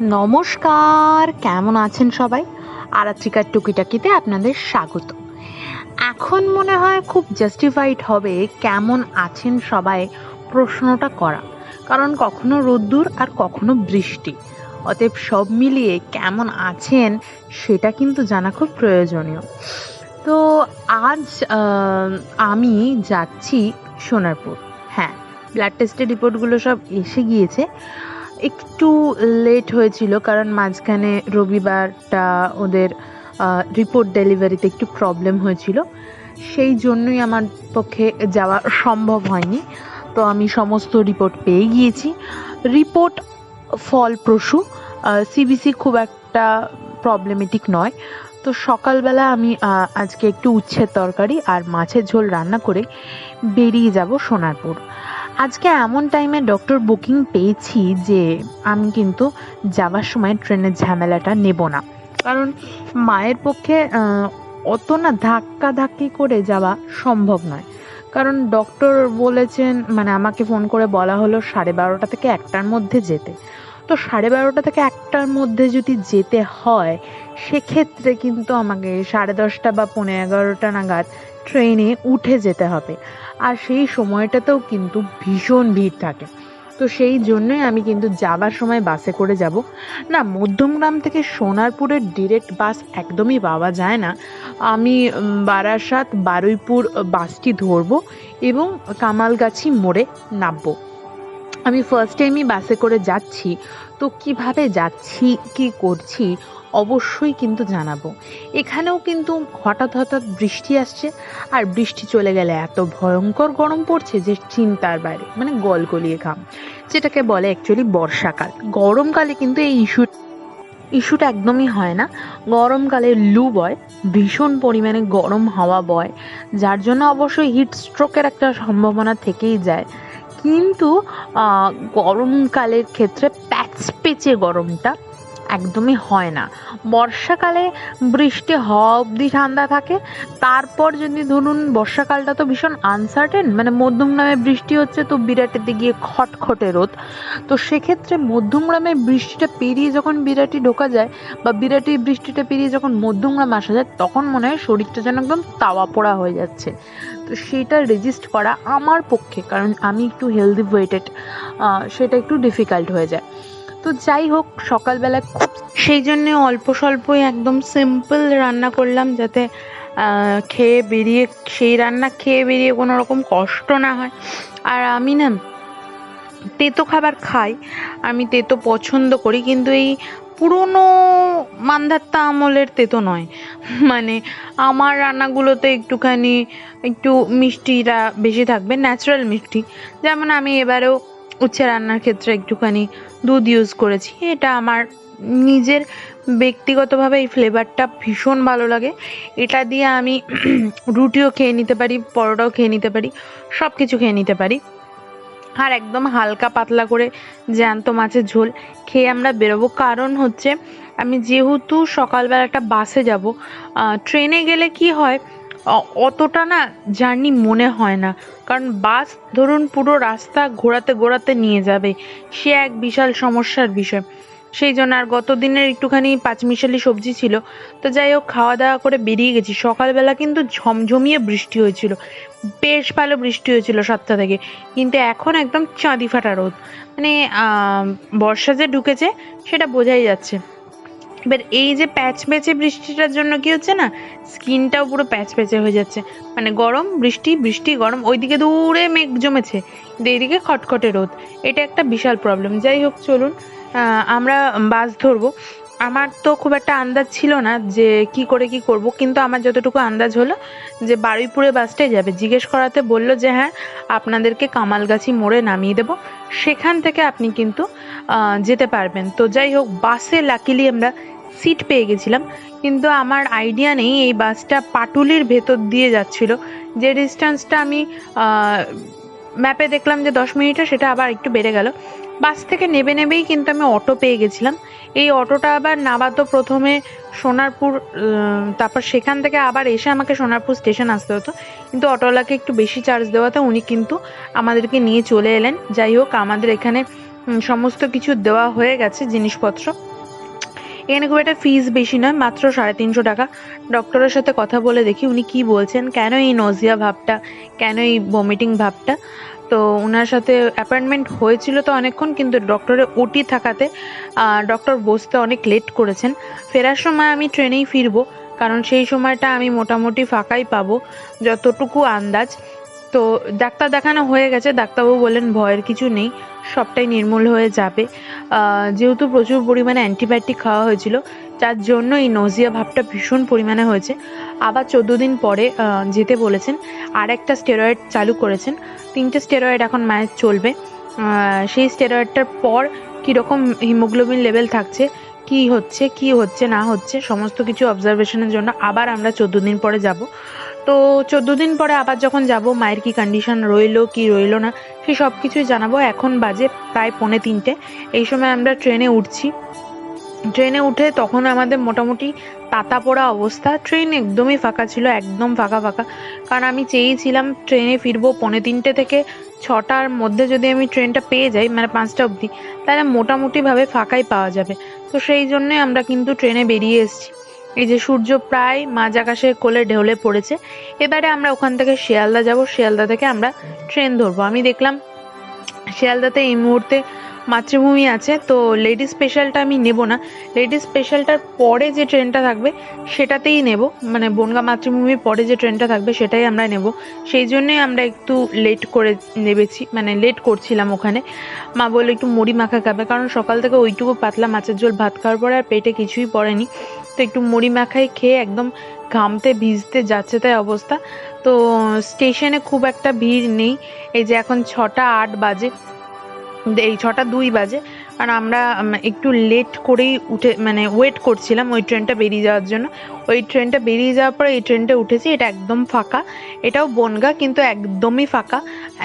নমস্কার, কেমন আছেন সবাই? আরাত্রিকার টুকিটাকিতে আপনাদের স্বাগত। এখন মনে হয় খুব জাস্টিফাইড হবে কেমন আছেন সবাই প্রশ্নটা করা। কারণ কখনো রোদ্দুর আর কখনো বৃষ্টি। অতএব সব মিলিয়ে কেমন আছেন সেটা কিন্তু জানা খুব প্রয়োজনীয়। তো আজ আমি যাচ্ছি সোনারপুর। হ্যাঁ ব্লাড টেস্টের রিপোর্টগুলো সব এসে গিয়েছে। একটু লেট হয়েছিল, কারণ মাঝখানে রবিবারটা ওদের রিপোর্ট ডেলিভারিতে একটু প্রবলেম হয়েছিল। সেই জন্যই আমার পক্ষে যাওয়া সম্ভব হয়নি। তো আমি সমস্ত রিপোর্ট পেয়ে গিয়েছি। রিপোর্ট ফলপ্রসূ সিবিসি খুব একটা প্রবলেমেটিক নয়। তো সকালবেলা আমি আজকে একটু উচ্ছের তরকারি আর মাছের ঝোল রান্না করে বেরিয়ে যাব সোনারপুর। আজকে এমন টাইমে ডক্টর বুকিং পেয়েছি যে আমি কিন্তু যাওয়ার সময় ট্রেনের ঝামেলাটা নেব না। কারণ মায়ের পক্ষে অত না ধাক্কা ধাক্কি করে যাওয়া সম্ভব নয়। কারণ ডক্টর বলেছেন মানে আমাকে ফোন করে বলা হলো সাড়ে বারোটা থেকে একটার মধ্যে যেতে। তো সাড়ে বারোটা থেকে একটার মধ্যে যদি যেতে হয়, সেক্ষেত্রে কিন্তু আমাকে সাড়ে দশটা বা পনেরো এগারোটা নাগাদ ট্রেনে উঠে যেতে হবে। আর সেই সময়টাতেও কিন্তু ভীষণ ভিড় থাকে। তো সেই জন্যই আমি কিন্তু যাবার সময় বাসে করে যাব। না, মধ্যমগ্রাম থেকে সোনারপুরের ডিরেক্ট বাস একদমই পাওয়া যায় না। আমি বারাসাত, বারুইপুর বাসটি ধরবো এবং কামালগাছি মোড়ে নামবো। আমি ফার্স্ট টাইমই বাসে করে যাচ্ছি। তো কীভাবে যাচ্ছি, কি করছি অবশ্যই কিন্তু জানাব। এখানেও কিন্তু হঠাৎ হঠাৎ বৃষ্টি আসছে, আর বৃষ্টি চলে গেলে এত ভয়ঙ্কর গরম পড়ছে যে চিন্তার বাইরে মানে গলগলিয়ে ঘাম, যেটাকে বলে অ্যাকচুয়ালি বর্ষাকাল। গরমকালে কিন্তু এই ইস্যু ইস্যুটা একদমই হয় না। গরমকালে লু বয়, ভীষণ পরিমাণে গরম হাওয়া বয়, যার জন্য অবশ্যই হিট স্ট্রোকের একটা সম্ভাবনা থেকেই যায়। কিন্তু গরমকালের ক্ষেত্রে প্যাচ পেচে গরমটা একদমই হয় না। বর্ষাকালে বৃষ্টি হওয়া অবধি ঠান্ডা থাকে। তারপর যদি ধরুন বর্ষাকালটা তো ভীষণ আনসার্টেন মানে মধ্যমগ্রামে বৃষ্টি হচ্ছে তো বিরাটিতে গিয়ে খটখটে রোদ। তো সেক্ষেত্রে মধ্যমগ্রামে বৃষ্টিটা পেরিয়ে যখন বিরাটি ঢোকা যায় বা বিরাটি বৃষ্টিটা পেরিয়ে যখন মধ্যমগ্রাম আসা যায়, তখন মনে হয় শরীরটা যেন একদম তাওয়া পোড়া হয়ে যাচ্ছে। তো সেটা রেজিস্ট করা আমার পক্ষে, কারণ আমি একটু হেলদি ওয়েটেড সেটা একটু ডিফিকাল্ট হয়ে যায়। তো যাই হোক সকালবেলা খুব সেই জন্য অল্প স্বল্পই একদম সিম্পল রান্না করলাম যাতে খেয়ে বেরিয়ে, সেই রান্না খেয়ে বেরিয়ে কোনো রকম কষ্ট না হয়। আর আমি না তেতো খাবার খাই, আমি তেতো পছন্দ করি, কিন্তু এই পুরনো মান্ধাত্তা আমলের তেতো নয়। মানে আমার রান্নাগুলোতে একটুখানি, একটু মিষ্টিটা বেশি থাকবে ন্যাচারাল মিষ্টি। যেমন আমি এবারেও উচ্ছে রান্নার ক্ষেত্রে একটুখানি দুধ ইউজ করেছি। এটা আমার নিজের ব্যক্তিগতভাবে এই ফ্লেভারটা ভীষণ ভালো লাগে। এটা দিয়ে আমি রুটিও খেয়ে নিতে পারি, পরোটাও খেয়ে নিতে পারি সব কিছু খেয়ে নিতে পারি। আর একদম হালকা পাতলা করে জ্যান্ত মাছের ঝোল খেয়ে আমরা বেরোবো। কারণ হচ্ছে আমি যেহেতু সকালবেলাটা বাসে যাব ট্রেনে গেলে কি হয় অতটা না জার্নি মনে হয় না। কারণ বাস ধরুন পুরো রাস্তা ঘোরাতে ঘোরাতে নিয়ে যাবে। সে এক বিশাল সমস্যার বিষয়। সেই জন্য আর গত দিনের একটুখানি পাঁচমিশালি সবজি ছিল। তো যাই হোক, খাওয়া দাওয়া করে বেরিয়ে গেছি। সকালবেলা কিন্তু ঝমঝমিয়ে বৃষ্টি হয়েছিল। বেশ ভালো বৃষ্টি হয়েছিল সাতটা থেকে। কিন্তু এখন একদম চাঁদি ফাটা রোদ। মানে বর্ষা যে ঢুকেছে, সেটা বোঝাই যাচ্ছে। এবার এই যে প্যাচ প্যাচে বৃষ্টিটার জন্য কি হচ্ছে না? স্কিনটাও পুরো প্যাচ প্যাচে হয়ে যাচ্ছে। মানে গরম, বৃষ্টি বৃষ্টি, গরম, ওইদিকে দূরে মেঘ জমেছে। এইদিকে খটখটে রোদ। এটা একটা বিশাল প্রবলেম যাই হোক, চলুন আমরা বাস ধরবো। আমার তো খুব একটা আন্দাজ ছিল না যে কি করে কি করব, কিন্তু আমার যতটুকু আন্দাজ হলো যে বারুইপুরে বাসটাই যাবে। জিজ্ঞেস করাতে বলল যে হ্যাঁ আপনাদেরকে কামালগাছি মোড়ে নামিয়ে দেবো। সেখান থেকে আপনি কিন্তু যেতে পারবেন। তো যাই হোক, বাসে লাকিলি আমরা সিট পেয়ে গেছিলাম, কিন্তু আমার আইডিয়া নেই, এই বাসটা পাটুলির ভেতর দিয়ে যাচ্ছিল। যে ডিস্টেন্সটা আমি ম্যাপে দেখলাম যে দশ মিনিটে, সেটা আবার একটু বেড়ে গেল। বাস থেকে নেবে নেবেই কিন্তু আমি অটো পেয়ে গেছিলাম। এই অটোটা আবার নাবাতো প্রথমে সোনারপুর তারপর সেখান থেকে আবার এসে আমাকে সোনারপুর স্টেশন আসতে হতো। কিন্তু অটোওয়ালাকে একটু বেশি চার্জ দেওয়াতে উনি কিন্তু আমাদেরকে নিয়ে চলে এলেন। যাই হোক, আমাদের এখানে সমস্ত কিছু দেওয়া হয়ে গেছে, জিনিসপত্র। এখানে খুব একটা ফিস বেশি নয়, মাত্র সাড়ে তিনশো টাকা। ডক্টরের সাথে কথা বলে দেখি উনি কি বলছেন, কেন এই নজিয়া ভাবটা, কেন এই ভমিটিং ভাবটা? তো ওনার সাথে অ্যাপয়েন্টমেন্ট হয়েছিল তো অনেকক্ষণ, কিন্তু ডক্টরের ওটি থাকাতে ডক্টর বসতে অনেক লেট করেছেন। ফেরার সময় আমি ট্রেনেই ফিরবো, কারণ সেই সময়টা আমি মোটামুটি ফাঁকাই পাবো, যতটুকু আন্দাজ। তো ডাক্তার দেখানো হয়ে গেছে, ডাক্তারবাবু বললেন ভয়ের কিছু নেই, সবটাই নির্মূল হয়ে যাবে। যেহেতু প্রচুর পরিমাণে অ্যান্টিবায়োটিক খাওয়া হয়েছিল যার জন্য এই নজিয়া ভাবটা ভীষণ পরিমাণে হয়েছে। আবার চোদ্দ দিন পরে যেতে বলেছেন আর একটা স্টেরয়েড চালু করেছেন। তিনটে স্টেরয়েড এখন মায়ের চলবে। সেই স্টেরয়েডটার পর কীরকম হিমোগ্লোবিন লেভেল থাকছে, কি হচ্ছে কি হচ্ছে, না হচ্ছে, সমস্ত কিছু অবজারভেশনের জন্য আবার আমরা চোদ্দ দিন পরে যাব। তো চোদ্দ দিন পরে আবার যখন যাব, মায়ের কি কন্ডিশন রইল, কি রইল না, সে সব কিছুই জানাব। এখন বাজে প্রায় পৌনে তিনটে। এই সময় আমরা ট্রেনে উঠছি। ট্রেনে উঠে তখন আমাদের মোটামুটি তাতা পড়া অবস্থা। ট্রেন একদমই ফাঁকা ছিল, একদম ফাঁকা ফাঁকা। কারণ আমি চেয়েছিলাম ট্রেনে ফিরবো পৌনে তিনটে থেকে ছটার মধ্যে যদি আমি ট্রেনটা পেয়ে যাই মানে পাঁচটা অবধি, তাহলে মোটামুটিভাবে ফাঁকাই পাওয়া যাবে। তো সেই জন্যই আমরা কিন্তু ট্রেনে বেরিয়ে এসেছি। এই যে সূর্য প্রায় মাঝ আকাশে কোলে ঢেলে পড়েছে, এবারে আমরা ওখান থেকে শিয়ালদা যাব, শিয়ালদা থেকে আমরা ট্রেন ধরবো। আমি দেখলাম শিয়ালদাতে এই মুহূর্তে মাতৃভূমি আছে, তো লেডি স্পেশালটা আমি নেব না। লেডি স্পেশালটার পরে যে ট্রেনটা থাকবে, সেটাতেই নেব। মানে বনগা মাতৃভূমির পরে যে ট্রেনটা থাকবে, সেটাই আমরা নেব। সেই জন্যই আমরা একটু লেট করে নেবেছি মানে লেট করছিলাম ওখানে। মা বলল একটু মুড়ি মাখা খাবে, কারণ সকাল থেকে ওইটুকু পাতলা মাছের ঝোল ভাত খাওয়ার পরে আর পেটে কিছুই পড়েনি। তো একটু মুড়ি মাখাই খেয়ে একদম ঘামতে ভিজতে যাচ্ছে তাই অবস্থা। তো স্টেশনে খুব একটা ভিড় নেই। এই যে এখন ছটা আট বাজে। এই ছটা দুই বাজে। আর আমরা একটু লেট করেই উঠে মানে ওয়েট করছিলাম ওই ট্রেনটা বেরিয়ে যাওয়ার জন্য। ওই ট্রেনটা বেরিয়ে যাওয়ার পরে এই ট্রেনটা উঠেছি, এটা একদম ফাঁকা। এটাও বনগা, কিন্তু একদমই ফাঁকা।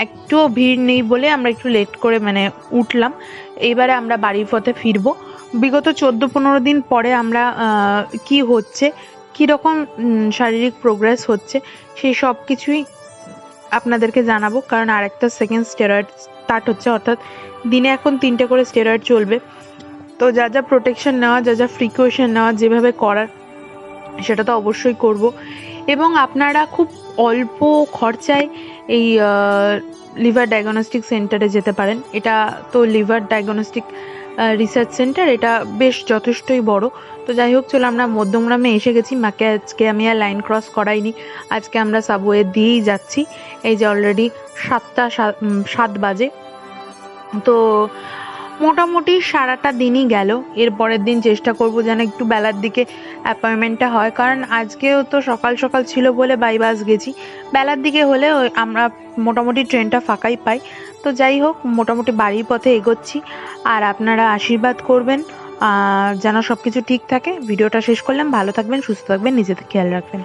একটুও ভিড় নেই বলে আমরা একটু লেট করে মানে উঠলাম। এবারে আমরা বাড়ির পথে ফিরবো। বিগত চোদ্দ পনেরো দিন পরে আমরা কি হচ্ছে, কীরকম শারীরিক প্রোগ্রেস হচ্ছে সেই সব কিছুই আপনাদেরকে জানাব, কারণ আরেকটা সেকেন্ড স্টেরয়েড স্টার্ট হচ্ছে, অর্থাৎ দিনে এখন তিনটে করে স্টেরয়েড চলবে। তো যা যা প্রোটেকশন নেওয়া, যা যা প্রিকশন নেওয়া, যেভাবে করার, সেটা তো অবশ্যই করব। এবং আপনারা খুব অল্প খরচায় এই লিভার ডায়াগনস্টিক সেন্টারে যেতে পারেন। এটা তো লিভার ডায়াগনস্টিক রিসার্চ সেন্টার এটা বেশ যথেষ্টই বড়। তো যাই হোক, চলো আমরা মধ্যমগ্রামে এসে গেছি। মাকে আজকে আমি আর লাইন ক্রস করাইনি। আজকে আমরা সাবওয়ে দিয়েই যাচ্ছি। এই যে অলরেডি সাতটা সাত বাজে। তো মোটামুটি সারাটা দিনই গেল। এর পরের দিন চেষ্টা করব যেন একটু বেলার দিকে অ্যাপয়েন্টমেন্টটা হয়। কারণ আজকেও তো সকাল সকাল ছিল বলে বাই বাস গেছি। বেলার দিকে হলে আমরা মোটামুটি ট্রেনটা ফাঁকাই পাই। তো যাই হোক, মোটামুটি বাড়ির পথে এগোচ্ছি। আর আপনারা আশীর্বাদ করবেন যেন সব কিছু ঠিক থাকে। ভিডিওটা শেষ করলাম। ভালো থাকবেন, সুস্থ থাকবেন, নিজেদের খেয়াল রাখবেন।